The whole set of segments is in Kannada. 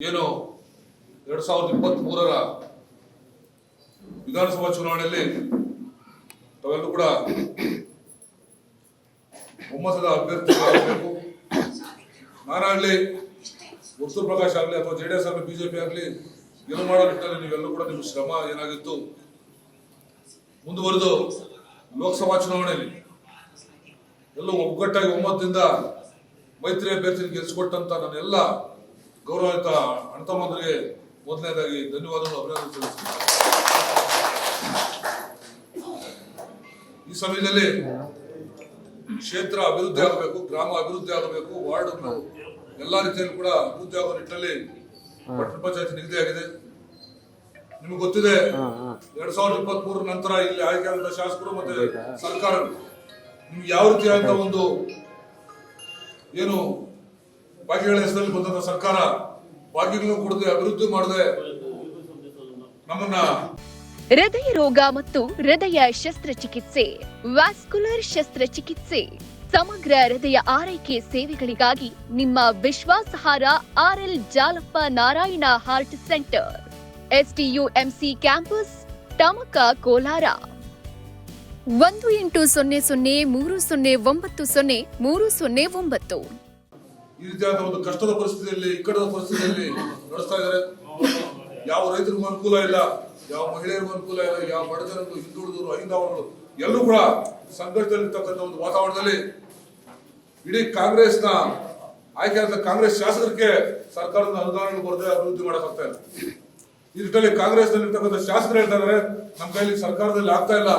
ಏನು ಎರಡ್ ಸಾವಿರದ ಇಪ್ಪತ್ತ್ ಮೂರರ ವಿಧಾನಸಭಾ ಚುನಾವಣೆಯಲ್ಲಿ ತಾವೆಲ್ಲರೂ ಕೂಡ ಒಮ್ಮತದ ಅಭ್ಯರ್ಥಿಗಳಾಗಬೇಕು. ನಾನಾಗ್ಲಿ ಉತ್ತರ ಪ್ರಕಾಶ್ ಆಗಲಿ ಅಥವಾ ಜೆ ಡಿ ಎಸ್ ಆಗಲಿ, ಬಿಜೆಪಿ ಆಗಲಿ ಏನು ಮಾಡೋ ನಿಟ್ಟಿನಲ್ಲಿ ನೀವೆಲ್ಲರೂ ಕೂಡ ನಿಮ್ಮ ಶ್ರಮ ಏನಾಗಿತ್ತು? ಮುಂದುವರೆದು ಲೋಕಸಭಾ ಚುನಾವಣೆಯಲ್ಲಿ ಎಲ್ಲ ಒಗ್ಗಟ್ಟಾಗಿ ಒಮ್ಮತದಿಂದ ಮೈತ್ರಿ ಅಭ್ಯರ್ಥಿ ಗೆಲ್ಲಿಸಿಕೊಟ್ಟಂತ ನನ್ನೆಲ್ಲ ಗೌರವಿತ ಅಣ್ಣತಮ್ಮಂದರಿಗೆ ಮೊದಲನೇದಾಗಿ ಧನ್ಯವಾದಗಳು ಅಭಿನಂದನೆ ಸಲ್ಲಿಸ್ತೀನಿ. ಈ ಸಮಯದಲ್ಲಿ ಕ್ಷೇತ್ರ ಅಭಿವೃದ್ಧಿ ಆಗಬೇಕು ಗ್ರಾಮ ಅಭಿವೃದ್ಧಿ ಆಗಬೇಕು ವಾರ್ಡ್ ಎಲ್ಲಾ ರೀತಿಯಲ್ಲಿ ಕೂಡ ಅಭಿವೃದ್ಧಿ ಆಗೋ ನಿಟ್ಟಿನಲ್ಲಿ ಪಟ್ಟಣ ಪಂಚಾಯತ್ ನಿಗದಿ ಆಗಿದೆ. ನಿಮಗೆ ಗೊತ್ತಿದೆ ಎರಡ್ ಸಾವಿರದ ಇಪ್ಪತ್ತ್ ಮೂರ ನಂತರ ಇಲ್ಲಿ ಆಯ್ಕೆಯಾದ ಶಾಸಕರು ಮತ್ತೆ ಸರ್ಕಾರ ನಿಮ್ಗೆ ಯಾವ ರೀತಿಯಾದಂತಹ ಒಂದು ಏನು ಭಾಗ್ಯಗಳ ಹೆಸರಲ್ಲಿ ಬಂದಂತ ಸರ್ಕಾರ ಭಾಗ್ಯಗಳನ್ನು ಕೊಡದೆ ಅಭಿವೃದ್ಧಿ ಮಾಡದೆ ನಮ್ಮನ್ನ ಹೃದಯ ರೋಗ ಮತ್ತು ಹೃದಯ ಶಸ್ತ್ರಚಿಕಿತ್ಸೆ, ವ್ಯಾಸ್ಕುಲರ್ ಶಸ್ತ್ರಚಿಕಿತ್ಸೆ, ಸಮಗ್ರ ಹೃದಯ ಆರೈಕೆ ಸೇವೆಗಳಿಗಾಗಿ ನಿಮ್ಮ ವಿಶ್ವಾಸಾರ್ಹ R L Jalappa Narayana heart centre, S T U M C campus, Tamaka Kolar. ಒಂದು ಎಂಟು ಸೊನ್ನೆ ಸೊನ್ನೆ ಮೂರು ಸೊನ್ನೆ ಒಂಬತ್ತು ಸೊನ್ನೆ ಮೂರು ಸೊನ್ನೆ ಒಂಬತ್ತು. ಈ ರೀತಿಯಾದ ಒಂದು ಕಷ್ಟದ ಪರಿಸ್ಥಿತಿಯಲ್ಲಿ ಇಕ್ಕಡದ ಪರಿಸ್ಥಿತಿಯಲ್ಲಿ ನಡೆಸ್ತಾ ಇದ್ದಾರೆ. ಯಾವ ರೈತರಿಗೂ ಅನುಕೂಲ ಇಲ್ಲ, ಯಾವ ಮಹಿಳೆಯರಿಗೂ ಅನುಕೂಲ ಇಲ್ಲ, ಯಾವ ಬಡಜನರು ಹಿಂದುಳಿದವರು ಐಂದವರು ಎಲ್ಲರೂ ಕೂಡ ಸಂಘಟದಲ್ಲಿರ್ತಕ್ಕಂಥ ಒಂದು ವಾತಾವರಣದಲ್ಲಿ ಇಡೀ ಕಾಂಗ್ರೆಸ್ನ ಆಯ್ಕೆಯಾದ ಕಾಂಗ್ರೆಸ್ ಶಾಸಕರಿಗೆ ಸರ್ಕಾರದ ಅನುದಾನಗಳು ಬರದೆ ಅಭಿವೃದ್ಧಿ ಮಾಡಕ್ಕಾಗ್ತಾ ಇಲ್ಲ. ಈ ರೀತಿಯಲ್ಲಿ ಕಾಂಗ್ರೆಸ್ ನಲ್ಲಿರ್ತಕ್ಕಂಥ ಶಾಸಕರು ಹೇಳ್ತಾ ಇದಾರೆ ನಮ್ಮ ಕೈಲಿ ಸರ್ಕಾರದಲ್ಲಿ ಆಗ್ತಾ ಇಲ್ಲ.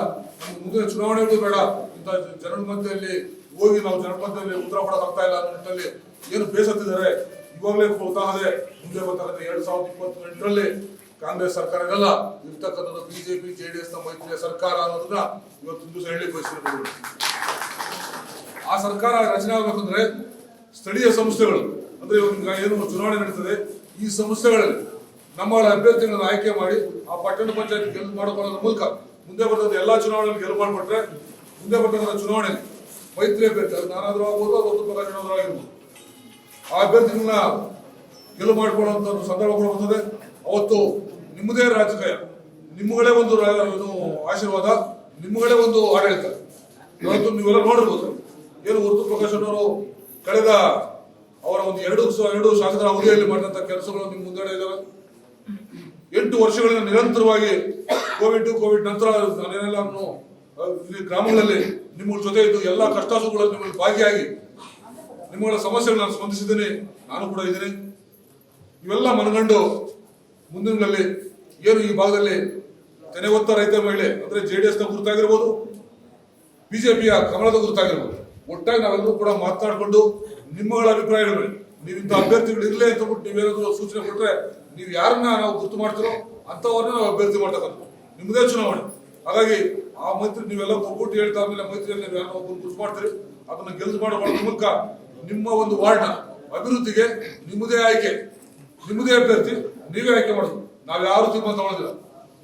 ಮುಂದಿನ ಚುನಾವಣೆಗೂ ಬೇಡ. ಇಂಥ ಜನರ ಮಧ್ಯೆಯಲ್ಲಿ ಹೋಗಿ ನಾವು ಜನಪದದಲ್ಲಿ ಉತ್ತರ ಕೊಡಕ್ ಇಲ್ಲ ಅನ್ನೋ ಏನು ಬೇಸತ್ತಿದ್ದಾರೆ, ಇವಾಗಲೇ ಉದಾಹರಣೆ ಮುಂದೆ ಗೊತ್ತಾಗುತ್ತೆ ಎರಡ್ ಸಾವಿರದ ಇಪ್ಪತ್ತೆಂಟರಲ್ಲಿ ಕಾಂಗ್ರೆಸ್ ಸರ್ಕಾರ ಇರಲ್ಲ ಇರ್ತಕ್ಕಂಥದ್ದು ಬಿಜೆಪಿ ಜೆಡಿಎಸ್ನ ಮೈತ್ರಿಯ ಸರ್ಕಾರ ಅನ್ನೋದನ್ನ ಇವತ್ತು ದಿವಸ ಹೇಳಿ ಬಯಸಿರಬಹುದು ಆ ಸರ್ಕಾರ ರಚನೆ ಆಗ್ಬೇಕಂದ್ರೆ ಸ್ಥಳೀಯ ಸಂಸ್ಥೆಗಳು, ಅಂದ್ರೆ ಇವಾಗ ಏನು ಚುನಾವಣೆ ನಡೀತದೆ, ಈ ಸಂಸ್ಥೆಗಳಲ್ಲಿ ನಮ್ಮ ಅಭ್ಯರ್ಥಿಗಳನ್ನು ಆಯ್ಕೆ ಮಾಡಿ ಆ ಪಟ್ಟಣ ಪಂಚಾಯತ್ ಗೆಲ್ಲ ಮಾಡಿಕೊಳ್ಳೋದ್ರ ಮೂಲಕ ಮುಂದೆ ಬರ್ತದೆ ಎಲ್ಲಾ ಚುನಾವಣೆಯಲ್ಲಿ ಗೆಲುವು ಮಾಡಿಬಿಟ್ರೆ ಮುಂದೆ ಬರ್ತಕ್ಕಂಥ ಚುನಾವಣೆಯಲ್ಲಿ ಮೈತ್ರಿ ಅಭ್ಯರ್ಥಿ ಅದು ನಾನಾದ್ರೂ ಆಗ್ಬೋದು, ಅದು ಒಂದು ಪದ ಆ ಅಭ್ಯರ್ಥಿಗಳನ್ನ ಗೆಲುವು ಮಾಡಿಕೊಳ್ಳುವಂತ ಒಂದು ಸಂದರ್ಭಗಳು ಬರ್ತದೆ. ಅವತ್ತು ನಿಮ್ಮದೇ ರಾಜಕೀಯ. ನಿಮ್ಮಗಳೇ ಒಂದು ಆಶೀರ್ವಾದ, ನಿಮ್ಮಗಳೇ ಒಂದು ಆಡಳಿತ. ಇವತ್ತು ನೀವೆಲ್ಲ ನೋಡಿರ್ಬೋದು. ಏನು ಉರ್ದು ಪ್ರಕಾಶ್ ಅವರು ಕಳೆದ ಅವರ ಒಂದು ಎರಡು ಎರಡು ಶಾಸಕರ ಅವಧಿಯಲ್ಲಿ ಮಾಡಿದಂತ ಕೆಲಸಗಳು ನಿಮ್ಮ ಮುಂದೆ ಇದಾವೆ. ಎಂಟು ವರ್ಷಗಳಿಂದ ನಿರಂತರವಾಗಿ ಕೋವಿಡ್ ಕೋವಿಡ್ ನಂತರ ನಾನೇನೆಲ್ಲ ಗ್ರಾಮಗಳಲ್ಲಿ ನಿಮ್ಮ ಜೊತೆ ಇದ್ದು ಎಲ್ಲ ಕಷ್ಟ ಸುಖಗಳಲ್ಲಿ ನಿಮ್ಮಲ್ಲಿ ಭಾಗಿಯಾಗಿ ನಿಮ್ಮಗಳ ಸಮಸ್ಯೆಗಳು ನಾನು ಸ್ಪಂದಿಸಿದ್ದೀನಿ, ನಾನು ಕೂಡ ಇದ್ದೀನಿ. ಇವೆಲ್ಲ ಮನಗಂಡು ಮುಂದಿನಲ್ಲಿ ಏನು ಈ ಭಾಗದಲ್ಲಿ ತೆನೆ ಹೊತ್ತ ರೈತ ಮಹಿಳೆ, ಅಂದ್ರೆ ಜೆಡಿಎಸ್ನ ಗುರುತಾಗಿರ್ಬೋದು ಬಿಜೆಪಿಯ ಕಮಲದ ಗುರುತಾಗಿರ್ಬೋದು, ಒಟ್ಟಾಗಿ ನಾವೆಲ್ಲರೂ ಕೂಡ ಮಾತನಾಡಿಕೊಂಡು ನಿಮ್ಮಗಳ ಅಭಿಪ್ರಾಯಗಳು ನೀವು ಇಂಥ ಅಭ್ಯರ್ಥಿಗಳು ಇರಲಿ ಅಂತ ಬಿಟ್ಟು ನೀವೇನಾದ್ರು ಸೂಚನೆ ಕೊಟ್ಟರೆ ನೀವು ಯಾರನ್ನ ನಾವು ಗುರುತು ಮಾಡ್ತೀರೋ ಅಂತವ್ರನ್ನ ನಾವು ಅಭ್ಯರ್ಥಿ ಮಾಡ್ತಕ್ಕಂಥ ನಿಮ್ಮದೇ ಚುನಾವಣೆ. ಹಾಗಾಗಿ ಆ ಮೈತ್ರಿ ನೀವೆಲ್ಲ ಒಬ್ಬಟ್ಟು ಹೇಳ್ತಾ ಆಮೇಲೆ ಮೈತ್ರಿಯಲ್ಲಿ ನೀವು ಒಬ್ಬರು ಗುರುತು ಮಾಡ್ತೀರಿ? ಅದನ್ನ ಗೆಲ್ಸು ಮಾಡುವ ಮೂಲಕ ನಿಮ್ಮ ಒಂದು ವಾರ್ಡ್ನ ಅಭಿವೃದ್ಧಿಗೆ ನಿಮ್ಮದೇ ಆಯ್ಕೆ, ನಿಮ್ಮದೇ ಅಭ್ಯರ್ಥಿ, ನೀವೇ ಆಯ್ಕೆ ಮಾಡೋದು. ನಾವು ಯಾರು ತೀರ್ಮಾನ ತಗೊಳ್ಳೋದಿಲ್ಲ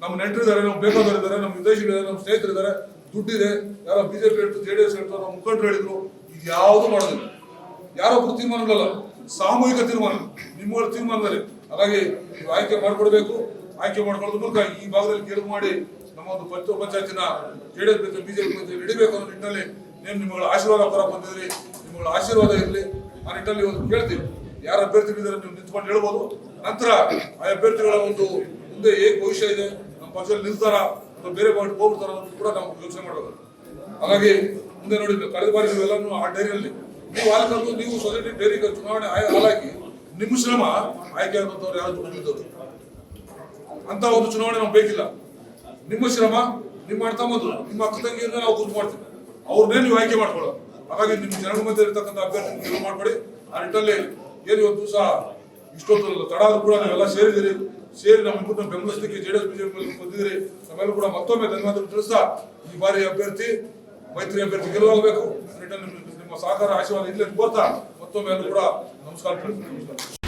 ನಮ್ಮ ನೆಂಟರಿದ್ದಾರೆ ನಮ್ಮ ಬೇಕಾದವರಿದ್ದಾರೆ ನಮ್ಮ ವಿದೇಶಿಗಳಿದ್ದಾರೆ ನಮ್ಮ ಸ್ನೇಹಿತರಿದ್ದಾರೆ ದುಡ್ಡಿದೆ, ಯಾರೋ ಬಿಜೆಪಿ ಹೇಳ್ತು ಜೆ ಡಿ ಎಸ್ ಹೇಳ್ತು ನಮ್ಮ ಮುಖಂಡರು ಹೇಳಿದ್ರು, ಇದು ಯಾವುದು ಮಾಡೋದಿಲ್ಲ. ಯಾರೊಬ್ರು ತೀರ್ಮಾನಗಳಲ್ಲ ಸಾಮೂಹಿಕ ತೀರ್ಮಾನ ನಿಮ್ಮಗಳ ತೀರ್ಮಾನದಲ್ಲಿ. ಹಾಗಾಗಿ ನೀವು ಆಯ್ಕೆ ಮಾಡ್ಕೊಡ್ಬೇಕು. ಆಯ್ಕೆ ಮಾಡ್ಕೊಳ್ಳೋದ್ರ ಮೂಲಕ ಈ ಭಾಗದಲ್ಲಿ ಗೆಲುವು ಮಾಡಿ ಒಂದು ಪಂಚ ಪಂಚಾಯತಿನ ಜೆಡಿಎಸ್ ಬಿಜೆಪಿ ಜೊತೆ ಹಿಡಿಬೇಕು ಅನ್ನೋ ನಿಟ್ಟಿನಲ್ಲಿ ನೀವು ನಿಮ್ಮಗಳ ಆಶೀರ್ವಾದ ಕೊರ ಬಂದಿದ್ರಿ ನಿಮ್ಮಗಳ ಆಶೀರ್ವಾದ ಇರಲಿ. ಆ ನಿಟ್ಟಲ್ಲಿ ಒಂದು ಕೇಳ್ತೀವಿ. ಯಾರ ಅಭ್ಯರ್ಥಿಗಳಿದ್ದಾರೆ ನೀವು ನಿಂತ್ಕೊಂಡು ಹೇಳ್ಬೋದು. ನಂತರ ಆ ಅಭ್ಯರ್ಥಿಗಳ ಒಂದು ಮುಂದೆ ಹೇಗೆ ಭವಿಷ್ಯ ಇದೆ. ನಮ್ಮ ಪಕ್ಷದಲ್ಲಿ ನಿಲ್ತಾರ ಅಥವಾ ಬೇರೆ ಪಾರ್ಟಿ ಹೋಗ್ಬಿಡ್ತಾರ ಅನ್ನೋದು ಕೂಡ ನಾವು ಯೋಚನೆ ಮಾಡೋದು. ಹಾಗಾಗಿ ಮುಂದೆ ನೋಡಿ ಕಳೆದ ಬಾರಿ ನೀವೆಲ್ಲರೂ ಆ ಡೈರಿಯಲ್ಲಿ ನೀವು ಹಾಲು ನೀವು ಸೊಸೈಟಿ ಡೈರಿ ಚುನಾವಣೆ ಹಾಲಾಕಿ ನಿಮ್ಮ ಶ್ರಮ ಆಯ್ಕೆ ಆಗುವಂಥವ್ರು ಯಾರು ದುಡ್ಡು ಅಂತ ಒಂದು ಚುನಾವಣೆ ನಮ್ಗೆ ಬೇಕಿಲ್ಲ. ನಿಮ್ಮ ಶ್ರಮ, ನಿಮ್ಮ ಅಣ್ಣ ತಮ್ಮದು ನಿಮ್ಮ ಅಕ್ಕ ತಂಗಿಯನ್ನ ನಾವು ಗುರುತು ಮಾಡ್ತೀವಿ. ಅವ್ರನ್ನೇ ನೀವು ಆಯ್ಕೆ ಮಾಡ್ಕೊಳ್ಳೋ ಹಾಗಾಗಿ ನಿಮ್ಮ ಜನರ ಮಧ್ಯೆ ಇರತಕ್ಕಂಥ ಅಭ್ಯರ್ಥಿ ಮಾಡ್ಬೇಡಿ ಆ ನಿಟ್ಟಲ್ಲಿ ಏನು ಇವತ್ತು ದಿವಸ ಇಷ್ಟೊತ್ತು ತಡ ಆದ್ರೂ ಕೂಡ ನಾವೆಲ್ಲ ಸೇರಿದಿರಿ ಸೇರಿ ನಮ್ಮ ಬೆಂಬಲಿಸಲಿಕ್ಕೆ ಜೆಡಿಎಸ್ ಬಿಜೆಪಿ ಬಂದಿದ್ದೀರಿ ನಾವೆಲ್ಲ ಕೂಡ ಮತ್ತೊಮ್ಮೆ ಧನ್ಯವಾದ ತಿಳಿಸ್ತಾ ಈ ಬಾರಿ ಅಭ್ಯರ್ಥಿ, ಮೈತ್ರಿ ಅಭ್ಯರ್ಥಿ ಗೆಲುವಾಗಬೇಕು ನಿಮ್ಮ ಸಹಕಾರ, ಆಶೀರ್ವಾದ ಇಲ್ಲೇ ಕೋರ್ತಾ ಮತ್ತೊಮ್ಮೆ ಎಲ್ಲರೂ ಕೂಡ ನಮಸ್ಕಾರ ತಿಳಿಸ್ತೀನಿ. ನಮಸ್ಕಾರ